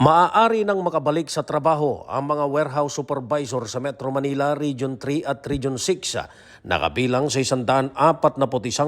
Maaari nang makabalik sa trabaho ang mga warehouse supervisor sa Metro Manila Region 3 at Region 6 na kabilang sa 141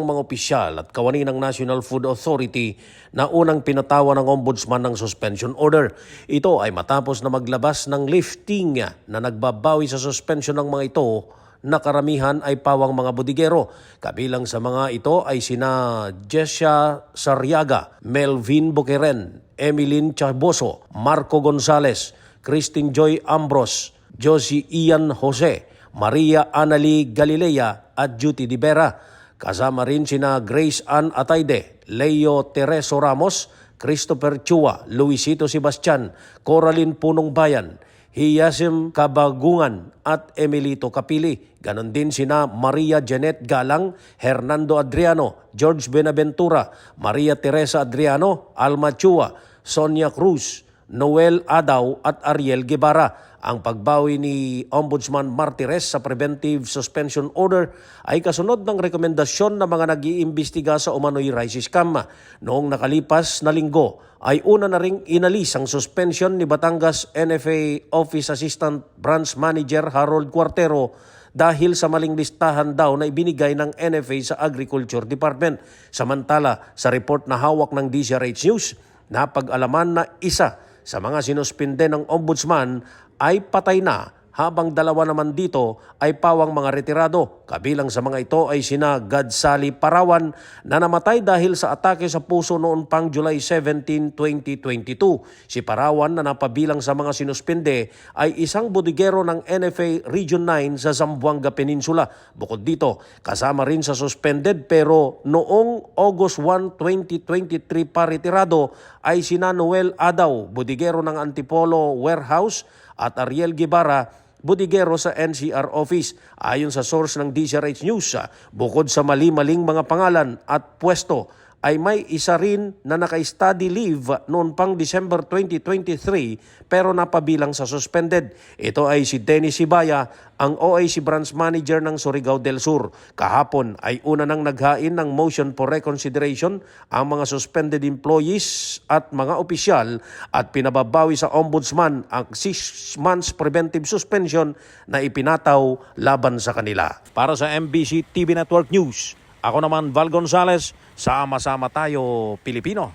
mga opisyal at kawani ng National Food Authority na unang pinatawa ng Ombudsman ng suspension order. Ito ay matapos na maglabas ng lifting na nagbabawi sa suspension ng mga ito na karamihan ay pawang mga budigero. Kabilang sa mga ito ay sina Jessia Sarriaga, Melvin Boqueren, Emilyn Chaboso, Marco Gonzales, Christine Joy Ambros, Josie Ian Jose, Maria Anali Galilea at Judy Divera. Kasama rin sina Grace Ann Atayde, Leo Tereso Ramos, Christopher Chua, Luisito Sebastian, Coraline Punong Bayan, Hiyasim Kabagungan at Emilito Kapili. Ganon din sina Maria Janet Galang, Hernando Adriano, George Benaventura, Maria Teresa Adriano, Alma Chua, Sonia Cruz, Noel Adaw at Ariel Guevara. Ang pagbawi ni Ombudsman Martires sa preventive suspension order ay kasunod ng rekomendasyon ng mga nag-iimbestiga sa umano'y rice scam. Noong nakalipas na linggo ay una na ring inalis ang suspension ni Batangas NFA Office Assistant Branch Manager Harold Cuartero dahil sa maling listahan daw na ibinigay ng NFA sa Agriculture Department. Samantala, sa report na hawak ng DZRH News, napag-alaman na isa sa mga sinuspinde ng ombudsman ay patay na habang dalawa naman dito ay pawang mga retirado. Kabilang sa mga ito ay sina Gadsali Parawan na namatay dahil sa atake sa puso noon pang July 17, 2022. Si Parawan na napabilang sa mga sinuspinde ay isang bodigero ng NFA Region 9 sa Zamboanga Peninsula. Bukod dito, kasama rin sa suspended pero noong August 1, 2023 pa retirado ay sina Noel Adaw, bodigero ng Antipolo Warehouse at Ariel Guevara budigero sa NCR office. Ayon sa source ng DZRH News, ah, bukod sa mali-maling mga pangalan at pwesto, ay may isa rin na naka-study leave noon pang December 2023 pero napabilang sa suspended. Ito ay si Dennis Sibaya, ang OAC branch manager ng Surigao del Sur. Kahapon ay una nang naghain ng motion for reconsideration ang mga suspended employees at mga opisyal at pinababawi sa ombudsman ang 6 months preventive suspension na ipinataw laban sa kanila. Para sa MBC TV Network News, ako naman Val Gonzales, sama-sama tayo Pilipino.